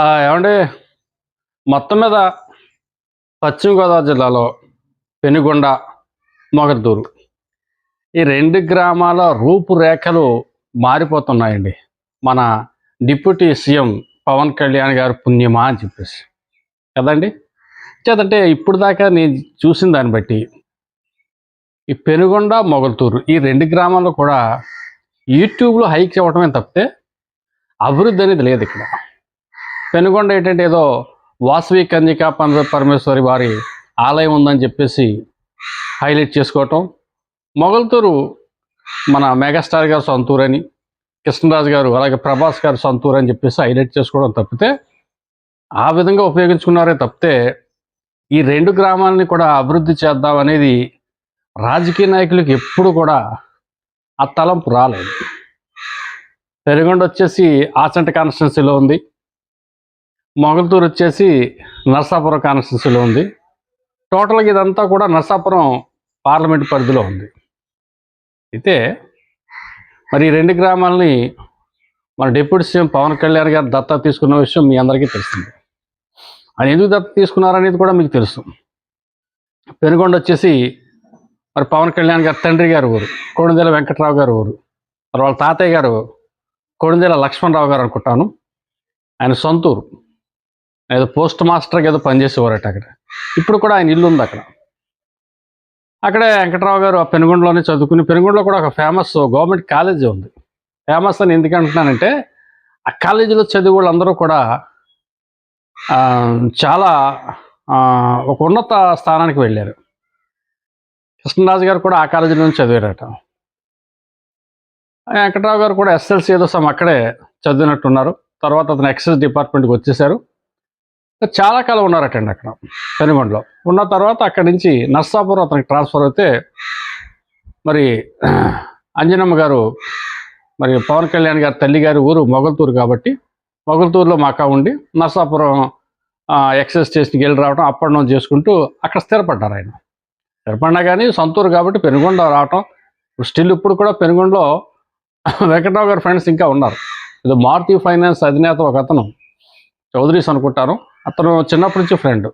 ఏమండి? మొత్తం మీద పశ్చిమ గోదావరి జిల్లాలో పెనుగొండ మొగద్దూరు ఈ రెండు గ్రామాల రూపురేఖలు మారిపోతున్నాయండి. మన డిప్యూటీ సీఎం పవన్ కళ్యాణ్ గారు పుణ్యమా అని చెప్పేసి. కదండి? చేతంటే ఇప్పుడు దాకా నేను చూసిన దాన్ని బట్టి ఈ పెనుగొండ మొగల్తూరు ఈ రెండు గ్రామాల్లో కూడా యూట్యూబ్లో హైక్ ఇవ్వటమే తప్పితే అభివృద్ధి అనేది లేదు ఇక్కడ. పెనుగొండ ఏంటంటే ఏదో వాసవి కన్యకా పర పరమేశ్వరి వారి ఆలయం ఉందని చెప్పేసి హైలైట్ చేసుకోవటం. మొగల్తూరు మన మెగాస్టార్ గారు సొంతూరు అని కృష్ణరాజు గారు అలాగే ప్రభాస్ గారు సొంతూరు అని చెప్పేసి హైలైట్ చేసుకోవడం తప్పితే ఆ విధంగా ఉపయోగించుకున్నారే తప్పితే ఈ రెండు గ్రామాలని కూడా అభివృద్ధి చేద్దాం అనేది రాజకీయ నాయకులకు ఎప్పుడు కూడా ఆ తలంపు రాలేదు. పెనుగొండ వచ్చేసి ఆచంట కాన్స్టిట్యున్సీలో ఉంది. మొగల్తూరు వచ్చేసి నర్సాపురం కాన్స్టిట్యూన్సీలో ఉంది. టోటల్గా ఇదంతా కూడా నర్సాపురం పార్లమెంట్ పరిధిలో ఉంది. అయితే మరి ఈ రెండు గ్రామాలని మన డిప్యూటీ సీఎం పవన్ కళ్యాణ్ గారు దత్తా తీసుకున్న విషయం మీ అందరికీ తెలిసింది. ఆయన ఎందుకు దత్త తీసుకున్నారనేది కూడా మీకు తెలుసు. పెనుగొండ వచ్చేసి మరి పవన్ కళ్యాణ్ గారి తండ్రి గారు ఊరు కోణిదెల వెంకట్రావు గారు ఊరు మరి వాళ్ళ తాతయ్య గారు కోణిదెల లక్ష్మణరావు గారు అనుకుంటాను. ఆయన సొంతూరు. ఏదో పోస్ట్ మాస్టర్కి ఏదో పనిచేసేవారట అక్కడ. ఇప్పుడు కూడా ఆయన ఇల్లు ఉంది అక్కడ. అక్కడే వెంకట్రావు గారు ఆ పెనుగొండలోనే చదువుకుని పెనుగొండలో కూడా ఒక ఫేమస్ గవర్నమెంట్ కాలేజీ ఉంది. ఫేమస్ అని ఎందుకు అంటున్నానంటే ఆ కాలేజీలో చదివే వాళ్ళందరూ కూడా చాలా ఒక ఉన్నత స్థానానికి వెళ్ళారు. కృష్ణరాజు గారు కూడా ఆ కాలేజీ నుంచి చదివారట. వెంకట్రావు గారు కూడా ఎస్ఎల్సి ఏదో సమ్ అక్కడే చదివినట్టున్నారు. తర్వాత అతను ఎక్సైజ్ డిపార్ట్మెంట్కి వచ్చేసారు. చాలా కాలం ఉన్నారటండి అక్కడ పెనుగొండలో. ఉన్న తర్వాత అక్కడి నుంచి నర్సాపురం అతనికి ట్రాన్స్ఫర్ అయితే మరి అంజనమ్మ గారు మరి పవన్ కళ్యాణ్ గారి తల్లి గారి ఊరు మొగల్తూరు కాబట్టి మొగల్తూరులో మాకా ఉండి నర్సాపురం ఎక్సైజ్ స్టేషన్కి వెళ్ళి రావడం అప్ అండ్ డౌన్ చేసుకుంటూ అక్కడ స్థిరపడ్డారు ఆయన. స్థిరపడినా కానీ సొంతూరు కాబట్టి పెనుగొండ రావటం స్టిల్ ఇప్పుడు కూడా పెనుగొండలో వెంకటరావు గారి ఫ్రెండ్స్ ఇంకా ఉన్నారు. ఇది మారుతి ఫైనాన్స్ అధినేత ఒక అతను చౌదరీస్ అనుకుంటారు అతను చిన్నప్పటి నుంచి ఫ్రెండ్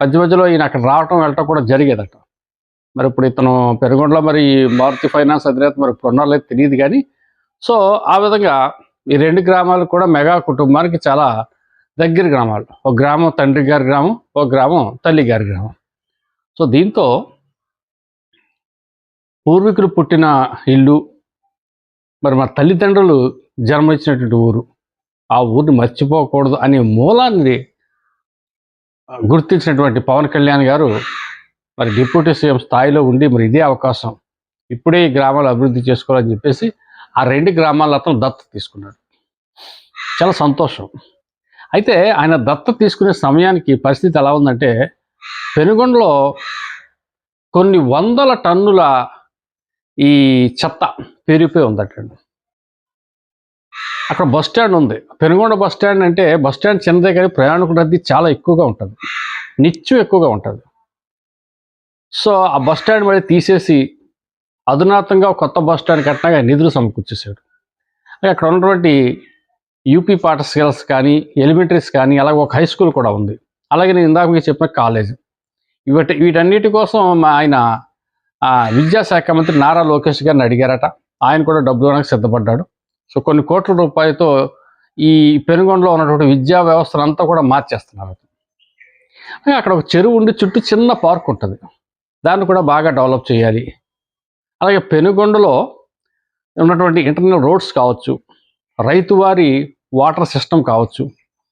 మధ్య మధ్యలో ఈయన అక్కడ రావటం వెళ్ళటం కూడా జరిగేదట. మరి ఇప్పుడు ఇతను పెనుగొండలో మరి ఈ మారుతి ఫైనాన్స్ అధినేత మరి ఇప్పుడు ఉన్నారో తెలియదు కానీ సో ఆ విధంగా ఈ రెండు గ్రామాలు కూడా మెగా కుటుంబానికి చాలా దగ్గర గ్రామాలు. ఒక గ్రామం తండ్రి గారి గ్రామం ఒక గ్రామం తల్లి గారి గ్రామం. సో దీంతో పూర్వీకులు పుట్టిన ఇల్లు మరి మా తల్లిదండ్రులు జన్మనిచ్చినటువంటి ఊరు. ఆ ఊరిని మర్చిపోకూడదు అనే మూలాన్ని గుర్తించినటువంటి పవన్ కళ్యాణ్ గారు మరి డిప్యూటీ సీఎం స్థాయిలో ఉండి మరి ఇదే అవకాశం. ఇప్పుడే ఈ గ్రామాలు అభివృద్ధి చేసుకోవాలని చెప్పేసి ఆ రెండు గ్రామాల అతను దత్త తీసుకున్నాడు. చాలా సంతోషం. అయితే ఆయన దత్త తీసుకునే సమయానికి పరిస్థితి ఎలా ఉందంటే పెనుగొండలో కొన్ని వందల టన్నుల ఈ చెత్త పెరిగిపోయి ఉందటండి. అక్కడ బస్ స్టాండ్ ఉంది. పెనుగొండ బస్ స్టాండ్ అంటే బస్ స్టాండ్ చిన్నదే కానీ ప్రయాణికుల రద్దీ చాలా ఎక్కువగా ఉంటుంది. నిత్యం ఎక్కువగా ఉంటుంది. సో ఆ బస్ స్టాండ్ మళ్ళీ తీసేసి అధునాతంగా కొత్త బస్ స్టాండ్ కట్టినాగా నిధులు సమకూర్చేశాడు. అక్కడ ఉన్నటువంటి యూపీ పాఠశాలస్ కానీ ఎలిమెంటరీస్ కానీ అలాగే ఒక హై స్కూల్ కూడా ఉంది. అలాగే నేను ఇందాక మీకు చెప్పిన కాలేజ్. వీటి వీటన్నిటి కోసం ఆయన విద్యాశాఖ మంత్రి నారా లోకేష్ గారిని అడిగారట. ఆయన కూడా డబ్బులు ఇవ్వడానికి సిద్ధపడ్డాడు. సో కొన్ని కోట్ల రూపాయలతో ఈ పెనుగొండలో ఉన్నటువంటి విద్యా వ్యవస్థను అంతా కూడా మార్చేస్తున్నారు. అక్కడ ఒక చెరువు ఉండి చుట్టూ చిన్న పార్క్ ఉంటుంది. దాన్ని కూడా బాగా డెవలప్ చేయాలి. అలాగే పెనుగొండలో ఉన్నటువంటి ఇంటర్నల్ రోడ్స్ కావచ్చు రైతువారి వాటర్ సిస్టమ్ కావచ్చు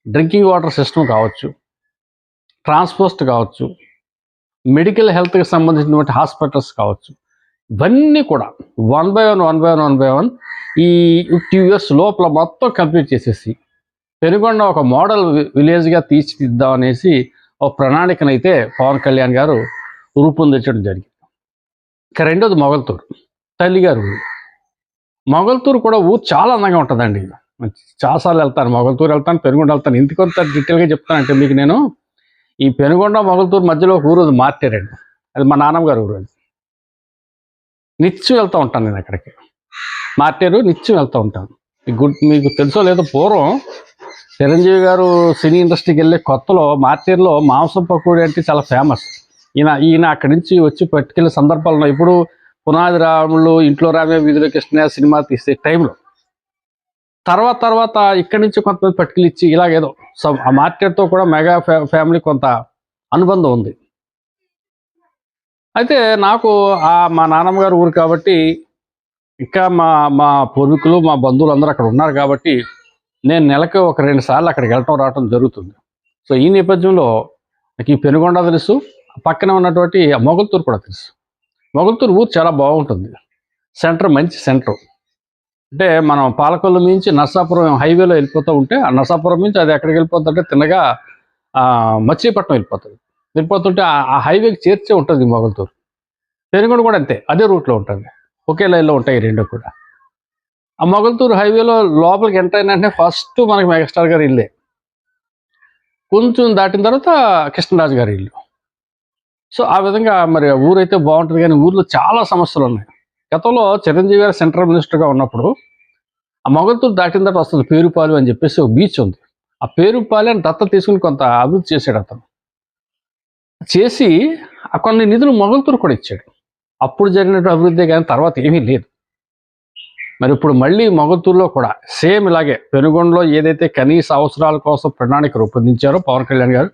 డ్రింకింగ్ వాటర్ సిస్టమ్ కావచ్చు ట్రాన్స్పోర్ట్ కావచ్చు మెడికల్ హెల్త్కి సంబంధించినటువంటి హాస్పిటల్స్ కావచ్చు. ఇవన్నీ కూడా one by one one by one one by one ఈ టూ ఇయర్స్ లోపల మొత్తం కంప్లీట్ చేసేసి పెనుగొండ ఒక మోడల్ విలేజ్గా తీర్చిదిద్దాం అనేసి ఒక ప్రణాళికనైతే పవన్ కళ్యాణ్ గారు రూపొందించడం జరిగింది. ఇక రెండోది మొగల్తూరు. తల్లిగారు ఊరు. మొగల్తూరు కూడా ఊరు చాలా అందంగా ఉంటుందండి. చాలాసార్లు వెళ్తాను మొగల్తూరు వెళ్తాను పెనుగొండ వెళ్తాను. ఎందుకు కొంత డీటెయిల్గా చెప్తానంటే మీకు నేను ఈ పెనుగొండ మొగల్తూరు మధ్యలో ఒక ఊరు ఉంది అది మా నాన్నమ్మ గారు ఊరు అది. నిత్యం వెళ్తూ ఉంటాను నేను అక్కడికి. మార్టేరు నిత్యం వెళ్తూ ఉంటాను. గుడ్ మీకు తెలుసో లేదో పూర్వం చిరంజీవి గారు సినీ ఇండస్ట్రీకి వెళ్ళే కొత్తలో మార్టేరులో మాంసం పకోడీ అంటే చాలా ఫేమస్. ఈయన ఈయన అక్కడి నుంచి వచ్చి పట్టుకెళ్ళే సందర్భాలు ఇప్పుడు పునాది రాములు ఇంట్లో రామే వీధిలో కృష్ణ సినిమా తీసే టైంలో. తర్వాత తర్వాత ఇక్కడి నుంచి కొంతమంది పట్టుకెళ్ళి ఇచ్చి ఇలాగేదో సో ఆ మార్కెట్తో కూడా మెగా ఫ్యా ఫ్యామిలీ కొంత అనుబంధం ఉంది. అయితే నాకు ఆ మా నాన్నమ్మ గారు ఊరు కాబట్టి ఇంకా మా మా పూర్వీకులు మా బంధువులు అందరూ అక్కడ ఉన్నారు కాబట్టి నేను నెలకు ఒక రెండు సార్లు అక్కడికి వెళ్ళటం రావటం జరుగుతుంది. సో ఈ నేపథ్యంలో నాకు ఈ పెనుగొండ తెలుసు పక్కన ఉన్నటువంటి మొగల్తూరు కూడా తెలుసు. మొగల్తూరు ఊరు చాలా బాగుంటుంది. సెంటర్ మంచి సెంటర్. అంటే మనం పాలకొల్లు మించి నర్సాపురం హైవేలో వెళ్ళిపోతూ ఉంటే ఆ నర్సాపురం నుంచి అది ఎక్కడికి వెళ్ళిపోతుంటే తిన్నగా మచిలీపట్నం వెళ్ళిపోతుంది. వెళ్ళిపోతుంటే ఆ- హైవేకి చేర్చే ఉంటుంది మొగల్తూరు. పెనుగొండ కూడా అంతే అదే రూట్లో ఉంటుంది. ఒకే లైన్లో ఉంటాయి రెండు కూడా. ఆ మొగల్తూరు హైవేలో లోపలికి ఎంటర్ అయినంటే ఫస్ట్ మనకి మెగాస్టార్ గారి ఇల్లే. కొంచెం దాటిన తర్వాత కృష్ణరాజు గారి ఇల్లు. సో ఆ విధంగా మరి ఊరైతే బాగుంటుంది కానీ ఊర్లో చాలా సమస్యలు ఉన్నాయి. గతంలో చిరంజీవి గారు సెంట్రల్ మినిస్టర్గా ఉన్నప్పుడు ఆ మొగల్తూరు దాటిన తర్వాత వస్తుంది పేరుపాలు అని చెప్పేసి ఒక బీచ్ ఉంది. ఆ పేరుపాలి అని దత్త తీసుకుని కొంత అభివృద్ధి చేశాడు అతను. చేసి ఆ కొన్ని నిధులు మొగల్తూరు కూడా ఇచ్చాడు. అప్పుడు జరిగినట్టు అభివృద్ధి కానీ తర్వాత ఏమీ లేదు. మరి ఇప్పుడు మళ్ళీ మొగతూరులో కూడా సేమ్ ఇలాగే పెనుగొండలో ఏదైతే కనీస అవసరాల కోసం ప్రణాళిక రూపొందించారో పవన్ కళ్యాణ్ గారు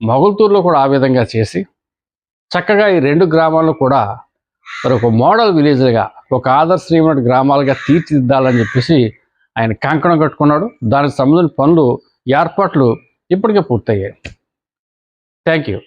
మొగల్తూరులో కూడా ఆ విధంగా చేసి చక్కగా ఈ రెండు గ్రామాలను కూడా మరి ఒక మోడల్ విలేజ్గా ఒక ఆదర్శనీయమైన గ్రామాలుగా తీర్చిదిద్దాలని చెప్పేసి ఆయన కంకణం కట్టుకున్నాడు. దానికి సంబంధించిన పనులు ఏర్పాట్లు ఇప్పటికే పూర్తయ్యాయి. Thank you.